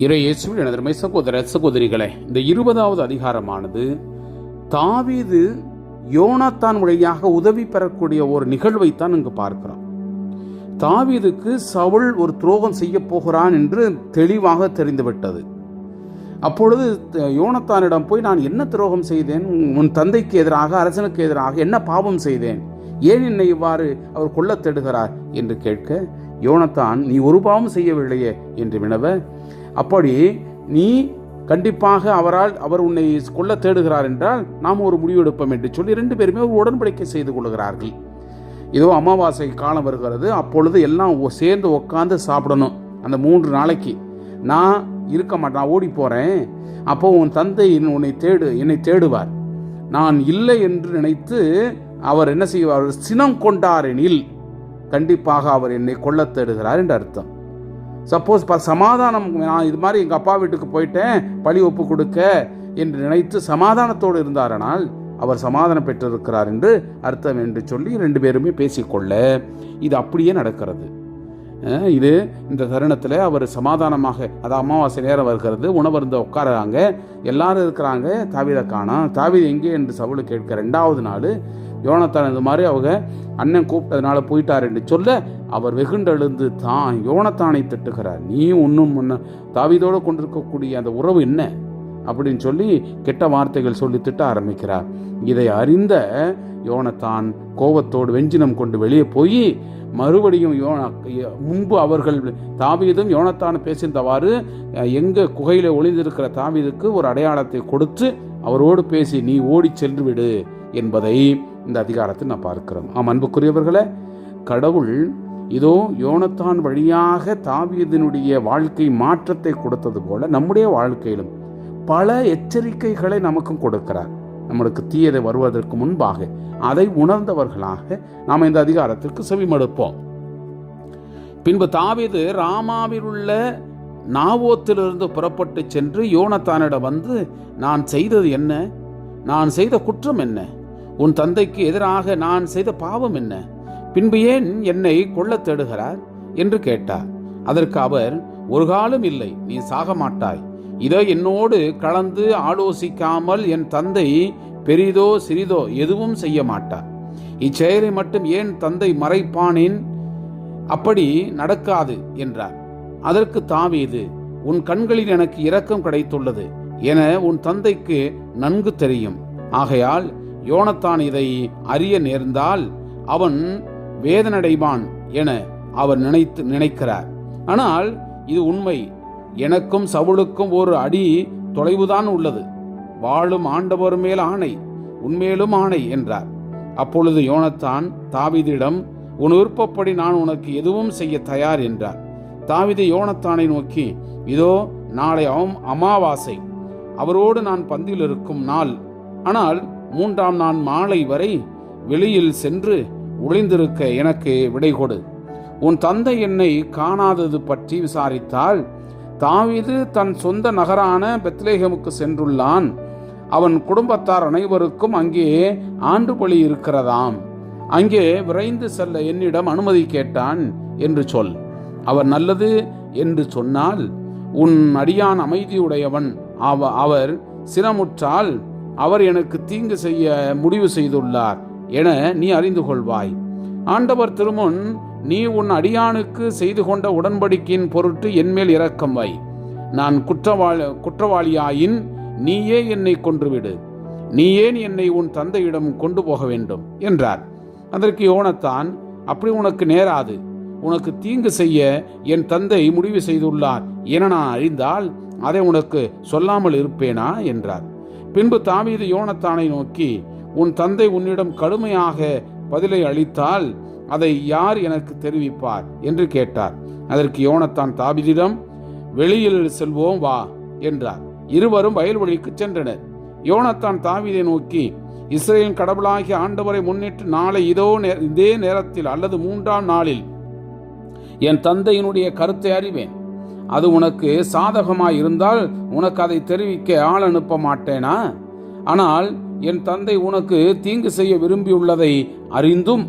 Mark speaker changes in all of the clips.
Speaker 1: இறை இயேசுவில் எனது சகோதர சகோதரிகளே இந்த இருபதாவது அதிகாரமானது தாவீது யோனாத்தான் வழியாக உதவி பெறக்கூடிய ஒரு நிகழ்வைத்தான் இங்கு பார்க்கிறோம். தாவீதுக்கு சவுல் ஒரு துரோகம் செய்ய போகிறான் என்று தெளிவாக தெரிந்துவிட்டது. அப்பொழுது யோனத்தானிடம் போய் நான் என்ன துரோகம் செய்தேன்? உன் தந்தைக்கு எதிராக அரசனுக்கு எதிராக என்ன பாவம் செய்தேன்? ஏன் என்னை இவ்வாறு அவர் கொல்லத் தேடுகிறார்? என்று கேட்க யோனத்தான் நீ ஒரு பாவம் செய்யவில்லையே என்று வினவ அப்படி நீ கண்டிப்பாக அவரால் அவர் உன்னை கொல்ல தேடுகிறார் என்றால் நாம் ஒரு முடிவெடுப்போம் என்று சொல்லி ரெண்டு பேருமே ஒரு உடன்படிக்கை செய்து கொள்கிறார்கள். இதோ அமாவாசை காலம் வருகிறது. அப்பொழுது எல்லாம் சேர்ந்து உட்காந்து சாப்பிடணும். அந்த மூன்று நாளைக்கு. நான் இருக்க மாட்டேன். நான் ஓடி போகிறேன் அப்போ உன் தந்தை உன்னை தேடு என்னை தேடுவார். நான் இல்லை என்று நினைத்து அவர் என்ன செய்வார்? சினம் கொண்டாரெனில் கண்டிப்பாக அவர் என்னை கொல்ல தேடுகிறார் என்று அர்த்தம். சப்போஸ் ப சமாதானம் நான் இது மாதிரி எங்கள் அப்பா வீட்டுக்கு போயிட்டேன் பழி ஒப்பு கொடுக்க என்று நினைத்து சமாதானத்தோடு இருந்தாரனால் அவர் சமாதானம் பெற்றிருக்கிறார் என்று அர்த்தம் என்று சொல்லி ரெண்டு பேருமே பேசிக்கொள்ள இது அப்படியே நடக்கிறது. இது இந்த தருணத்தில் அவர் சமாதானமாக அது அமாவாசை நேரம் வருகிறது உணவருந்த உட்காருறாங்க எல்லாரும் இருக்கிறாங்க தாவிதை காணாம் தாவிதை எங்கே என்று சவுளு கேட்க ரெண்டாவது நாள் யோனத்தான் இந்த மாதிரி அவங்க அண்ணன் கூப்பிட்டதுனால போயிட்டார் என்று சொல்ல அவர் வெகுண்டெழுந்து தான் யோனத்தானை திட்டுகிறார். நீ ஒன்றும் முன்ன தாவிதோடு கொண்டிருக்கக்கூடிய அந்த உறவு என்ன? அப்படின்னு சொல்லி கெட்ட வார்த்தைகள் சொல்லி திட்ட ஆரம்பிக்கிறார். இதை அறிந்த யோனத்தான் கோபத்தோடு வெஞ்சினம் கொண்டு வெளியே போய் மறுபடியும் யோன முன்பு அவர்கள் தாவீதும் யோனத்தான் பேசியிருந்தவாறு எங்கே குகையில் ஒளிந்திருக்கிற தாவீதுக்கு ஒரு அடையாளத்தை கொடுத்து அவரோடு பேசி நீ ஓடிச் சென்று விடு. என்பதை இந்த அதிகாரத்தில் நான் பார்க்கிறோம். ஆம் அன்புக்குரியவர்களே கடவுள் இதோ யோனத்தான் வழியாக தாவியதனுடைய வாழ்க்கை மாற்றத்தை கொடுத்தது போல நம்முடைய வாழ்க்கையிலும் பல எச்சரிக்கைகளை நமக்கும் கொடுக்கிறார். நம்மளுக்கு தீயதை வருவதற்கு முன்பாக அதை உணர்ந்தவர்களாக நாம் இந்த அதிகாரத்திற்கு செவிமடுப்போம். பின்பு தாவியது ராமாவில் உள்ள நாவோத்திலிருந்து புறப்பட்டு சென்று யோனத்தானிடம் வந்து நான் செய்தது என்ன? நான் செய்த குற்றம் என்ன? உன் தந்தைக்கு எதிராக நான் செய்த பாவம் என்ன? பின்பு ஏன் என்னை கொல்ல தேடுகிறார்? என்று கேட்டார். அதற்கு அவர் ஒரு காலம் இல்லை நீ சாக மாட்டாய். இதோ என்னோடு கலந்து ஆலோசிக்காமல் என் தந்தை பெரிதோ சிறிதோ எதுவும் செய்ய மாட்டார். இச்செயலை மட்டும் ஏன் தந்தை மறைப்பானேன்? அப்படி நடக்காது என்றார். அதற்கு தாவீது உன் கண்களில் எனக்கு இரக்கம் கிடைத்துள்ளது. என உன் தந்தைக்கு நன்கு தெரியும். ஆகையால் யோனத்தான் இதை அறிய நேர்ந்தால் அவன் வேதனடைவான் என அவர் நினைத்து நினைக்கிறார். ஆனால் இது உண்மை. எனக்கும் சவுளுக்கும் ஒரு அடி தொலைவுதான் உள்ளது. வாழும் ஆண்டவர் மேல் ஆணை உன்மேலும் ஆணை என்றார். அப்பொழுது யோனத்தான் தாவிதிடம் உன் விருப்பப்படி நான் உனக்கு எதுவும் செய்ய தயார் என்றார். தாவீது யோனத்தானை நோக்கி இதோ நாளை அவம் அமாவாசை. அவரோடு நான் பந்தியில் இருக்கும் நாள். ஆனால் மூன்றாம் நாள் மாலை வரை வெளியில் சென்று ஒளிந்திருக்க எனக்கு விடை கொடு. உன் தந்தை என்னை காணாதது பற்றி விசாரித்தால் தாவிது தன் சொந்த நகரான பெத்லேஹமுக்கு சென்றுள்ளான். அவன் குடும்பத்தார் அனைவருக்கும் அங்கே ஆண்டு பலி இருக்கிறதாம். அங்கே விரைந்து செல்ல என்னிடம் அனுமதி கேட்டான் என்று சொல். அவர் நல்லது என்று சொன்னால் உன் அடியான் அமைதியுடையவன். அவ அவர் சினமுற்றால் அவர் எனக்கு தீங்கு செய்ய முடிவு செய்துள்ளார் என நீ அறிந்து கொள்வாய். ஆண்டவர் திருமுன் நீ உன் அடியானுக்கு செய்து கொண்ட உடன்படிக்கையின் பொருட்டு என்மேல் இரக்கம் வை. நான் குற்றவாளி குற்றவாளியாயின் நீயே என்னை கொன்றுவிடு. நீ ஏன் என்னை உன் தந்தையிடம் கொண்டு போக வேண்டும்? என்றார். அதற்கு யோனத்தான் அப்படி உனக்கு நேராது. உனக்கு தீங்கு செய்ய என் தந்தை முடிவு செய்துள்ளார் என நான் அறிந்தால் அதை உனக்கு சொல்லாமல் இருப்பேனா? என்றார். பின்பு தாவீது யோனத்தானை நோக்கி உன் தந்தை உன்னிடம் கடுமையாக பதிலை அளித்தால் அதை யார் எனக்கு தெரிவிப்பார்? என்று கேட்டார். அதற்கு யோனத்தான் தாவீதிடம் வெளியில் செல்வோம் வா என்றார். இருவரும் வயல்வெளிக்கு சென்றனர். யோனத்தான் தாவீதை நோக்கி இஸ்ரேலின் கடவுளாகிய ஆண்டவரை முன்னிட்டு நாளை இதோ இதே நேரத்தில் அல்லது மூன்றாம் நாளில் என் தந்தையினுடைய கருத்தை அறிவேன். அது உனக்கு சாதகமாய் இருந்தால் உனக்கு அதை தெரிவிக்க ஆள் அனுப்ப மாட்டேனா? ஆனால் என் தந்தை உனக்கு தீங்கு செய்ய விரும்பியுள்ளதை அறிந்தும்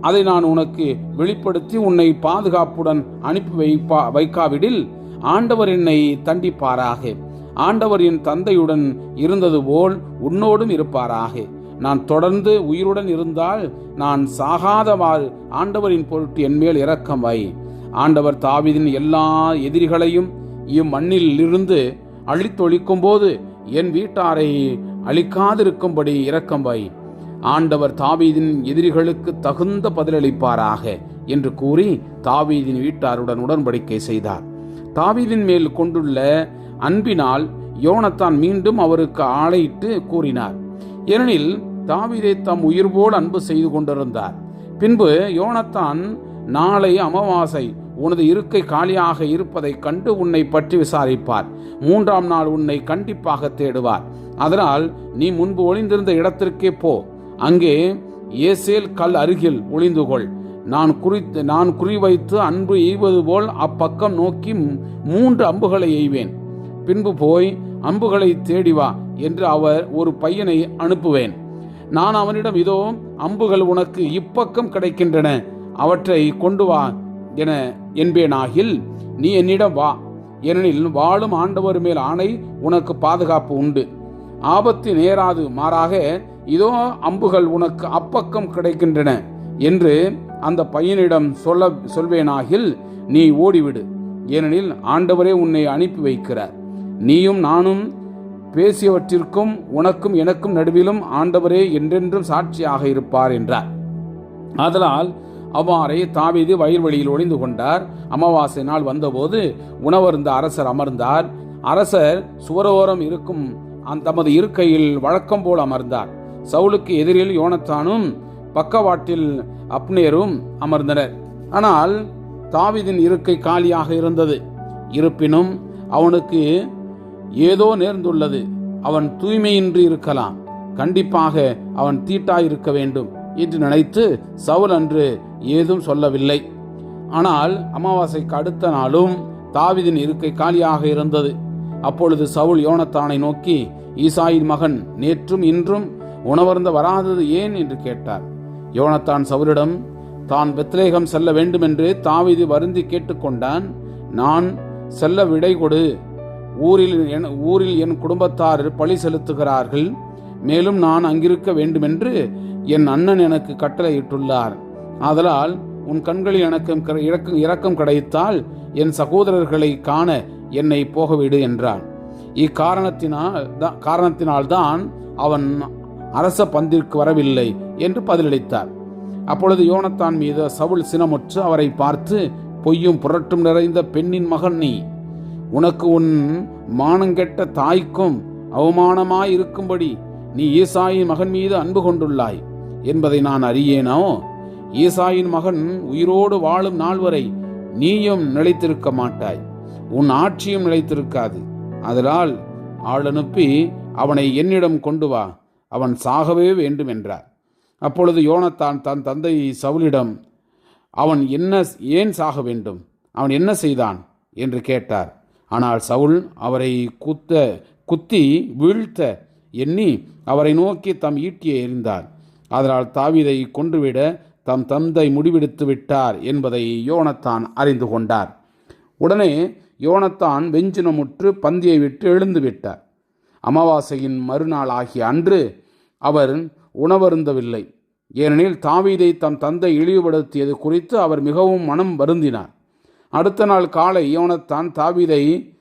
Speaker 1: அதை நான் உனக்கு வெளிப்படுத்தி உன்னை பாதுகாப்புடன் அனுப்பி வைப்பா வைக்காவிடில் ஆண்டவர் என்னை தண்டிப்பாராக. ஆண்டவர் என் தந்தையுடன் இருந்தது போல் உன்னோடும் இருப்பாராக. நான் தொடர்ந்து உயிருடன் இருந்தால் நான் சாகாதவாறு ஆண்டவரின் பொருட்டு என்மேல் இரக்கம் வை. ஆண்டவர் தாவிதின் எல்லா எதிரிகளையும் இம்மண்ணில் இருந்து அழித்தொழிக்கும் போது என் வீட்டாரை அழிக்காதிருக்கும்படி இரக்கம் ஆண்டவர் தாவீதின் எதிரிகளுக்கு தகுந்த பதிலளிப்பாராக என்று கூறி தாவீதின் வீட்டாருடன் உடன்படிக்கை செய்தார். தாவீதின் மேல் கொண்டுள்ள அன்பினால் யோனத்தான் மீண்டும் அவருக்கு ஆணையிட்டு கூறினார். ஏனெனில் தாவீதை தம் உயிர்போல் அன்பு செய்து கொண்டிருந்தார். பின்பு யோனத்தான் நாளை அமாவாசை உனது இருக்கை காலியாக இருப்பதைக் கண்டு உன்னை பற்றி விசாரிப்பார். மூன்றாம் நாள் உன்னை கண்டிப்பாக தேடுவார். அதனால் நீ முன்பு ஒளிந்திருந்த இடத்திற்கே போ. அங்கே ஏசேல் கல் அருகில் ஒளிந்து கொள் நான் குறித்து நான் குறிவைத்து அன்பு எய்வது போல் அப்பக்கம் நோக்கி மூன்று அம்புகளை எய்வேன். பின்பு போய் அம்புகளை தேடி வா என்று அவர் ஒரு பையனை அனுப்புவேன். நான் அவனிடம் இதோ அம்புகள் உனக்கு இப்பக்கம் கிடைக்கின்றன. அவற்றை கொண்டு வா. என என்பேனாகில் நீ என்னிடம் வா. ஏனெனில் வாழும் ஆண்டவர் மேல் ஆணை உனக்கு பாதுகாப்பு உண்டு. ஆபத்து நேராது மாறாக இதோ அம்புகள் உனக்கு அப்பக்கம் கிடைக்கின்றன என்று அந்த பையனிடம் சொல்ல சொல்வேனாகில் நீ ஓடிவிடு. ஏனெனில் ஆண்டவரே உன்னை அனுப்பி வைக்கிறார். நீயும் நானும் பேசியவற்றிற்கும் உனக்கும் எனக்கும் நடுவிலும் ஆண்டவரே என்றென்றும் சாட்சியாக இருப்பார் என்றார். ஆதலால் அவ்வாறே தாவீது வயல்வெளியில் ஒளிந்து கொண்டார். அமாவாசை நாள் வந்தபோது உணவருந்த அரசர் அமர்ந்தார். அரசர் சுவரோரம் இருக்கும். அந்த தமது இருக்கையில் வழக்கம் போல் அமர்ந்தார். சவுலுக்கு எதிரில் யோனத்தானும் பக்கவாட்டில் அப்னேரும் அமர்ந்தனர். ஆனால் தாவீதின் இருக்கை காலியாக இருந்தது. இருப்பினும் அவனுக்கு ஏதோ நேர்ந்துள்ளது. அவன் தூய்மையின்றி இருக்கலாம். கண்டிப்பாக அவன் தீட்டாயிருக்க வேண்டும். என்று நினைத்து சவுல் அன்று ஏதும் சொல்லவில்லை. ஆனால் அமாவாசைக்கு அடுத்த நாளும் தாவீதின் இருக்கை காலியாக இருந்தது. அப்பொழுது சவுல் யோனத்தானை நோக்கி ஈசாயின் மகன் நேற்றும் இன்றும் உணவருந்த வராதது ஏன்? என்று கேட்டார். யோனத்தான் சவுலிடம் தான் பெத்லேகம் செல்ல வேண்டுமென்று தாவீது வருந்தி கேட்டுக்கொண்டான். நான் செல்ல விடை கொடு. ஊரில் என் ஊரில் என் குடும்பத்தார் பழி செலுத்துகிறார்கள். மேலும் நான் அங்கிருக்க வேண்டுமென்று என் அண்ணன் எனக்கு கட்டளையிட்டுள்ளார். ஆதலால் உன் கண்களில் எனக்கு இறக்கம் இரக்கம் இரக்கம் கிடைத்தால் என் சகோதரர்களை காண என்னை போகவிடு என்றான். இக்காரணத்தினால் தான் காரணத்தினால்தான் அவன் அரச பந்திற்கு வரவில்லை என்று பதிலளித்தார். அப்பொழுது யோனத்தான் மீது சவுல் சினமுற்று அவரை பார்த்து பொய்யும் புரட்டும் நிறைந்த பெண்ணின் மகன் நீ. உனக்கு உன் மானங்கெட்ட தாய்க்கும் அவமானமாய் இருக்கும்படி நீ ஈசாயின் மகன் மீது அன்பு கொண்டுள்ளாய். என்பதை நான் அறியேனோ? ஈசாயின் மகன் உயிரோடு வாழும் நாள் வரை நீயும் நிலைத்திருக்க மாட்டாய். உன் ஆட்சியும் நிலைத்திருக்காது. அதனால் ஆள் அனுப்பி அவனை என்னிடம் கொண்டு வா. அவன் சாகவே வேண்டும் என்றார் அப்பொழுது யோனத்தான் தன் தந்தை சவுலிடம் அவன் என்ன ஏன் சாக வேண்டும்? அவன் என்ன செய்தான்? என்று கேட்டார். ஆனால் சவுல் அவரை குத்த குத்தி வீழ்த்த எண்ணி அவரை நோக்கி தம் ஈட்டியை எறிந்தார். அதனால் தாவீதை கொன்றுவிட தம் தந்தை முடிவெடுத்து விட்டார் என்பதை யோனத்தான் அறிந்து கொண்டார். உடனே யோனத்தான் வெஞ்சினமுற்று பந்தியை விட்டு எழுந்து விட்டார். அமாவாசையின் மறுநாள் ஆகிய அன்று அவர் உணவருந்தவில்லை. ஏனெனில் தாவீதை தம் தந்தை இழிவுபடுத்தியது குறித்து அவர் மிகவும் மனம் வருந்தினார். அடுத்த நாள் காலை யோனத்தான் தாவீதை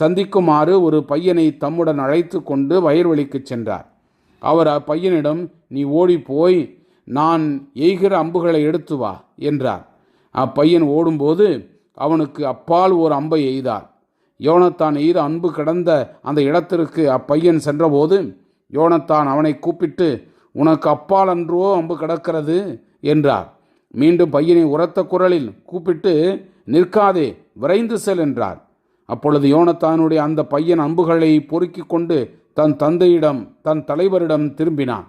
Speaker 1: சந்திக்குமாறு ஒரு பையனை தம்முடன் அழைத்து கொண்டு வயல்வெளிக்குச் சென்றார். அவர் அப்பையனிடம் நீ ஓடி போய் நான் எய்கிற அம்புகளை எடுத்து வா என்றார். அப்பையன் ஓடும்போது அவனுக்கு அப்பால் ஒரு அம்பை எய்தார். யோனத்தான் எய்த அன்பு கிடந்த அந்த இடத்திற்கு அப்பையன் சென்றபோது யோனத்தான் அவனை கூப்பிட்டு உனக்கு அப்பால் அன்றோ அம்பு கிடக்கிறது? என்றார். மீண்டும் பையனை உரத்த குரலில் கூப்பிட்டு நிற்காதே விரைந்து செல் என்றார். அப்பொழுது யோனத்தானுடைய அந்த பையன் அம்புகளை பொறுக்கிக் கொண்டு தன் தந்தையிடம் தன் தலைவரிடம் திரும்பினான்.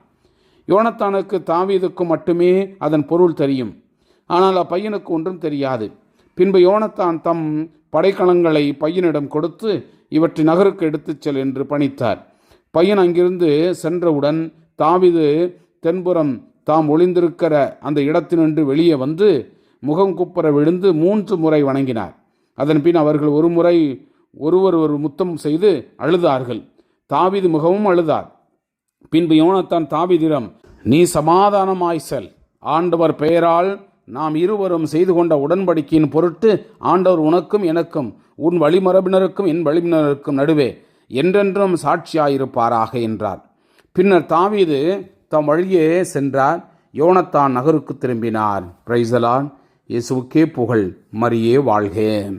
Speaker 1: யோனத்தானுக்கு தாவீதுக்கு மட்டுமே அதன் பொருள் தெரியும். ஆனால் அப்பையனுக்கு ஒன்றும் தெரியாது. பின்பு யோனத்தான் தம் படைக்கலங்களை பையனிடம் கொடுத்து இவற்றை நகருக்கு எடுத்துச் செல் என்று பணித்தார். பையன் அங்கிருந்து சென்றவுடன் தாவீது தென்புறம் தாம் ஒளிந்திருக்கிற அந்த இடத்தினின்று வெளியே வந்து முகம் குப்புற விழுந்து மூன்று முறை வணங்கினார். அதன் பின் அவர்கள் ஒருமுறை ஒருவர் ஒரு முத்தம் செய்து அழுதார்கள். தாவீது மிகவும் அழுதார். பின்பு யோனத்தான் தாவிதிரம் நீ சமாதானமாய் செல். ஆண்டவர் பெயரால் நாம் இருவரும் செய்து கொண்ட உடன்படிக்கையின் பொருட்டு ஆண்டவர் உனக்கும் எனக்கும் உன் வழிமரபினருக்கும் என் வழிமரபினருக்கும் நடுவே என்றென்றும் சாட்சியாயிருப்பாராக என்றார். பின்னர் தாவீது தம் வழியே சென்றார். யோனத்தான் நகருக்கு திரும்பினார். பிரைசலான் இயேசுக்கே புகழ். மரியே வாழ்க.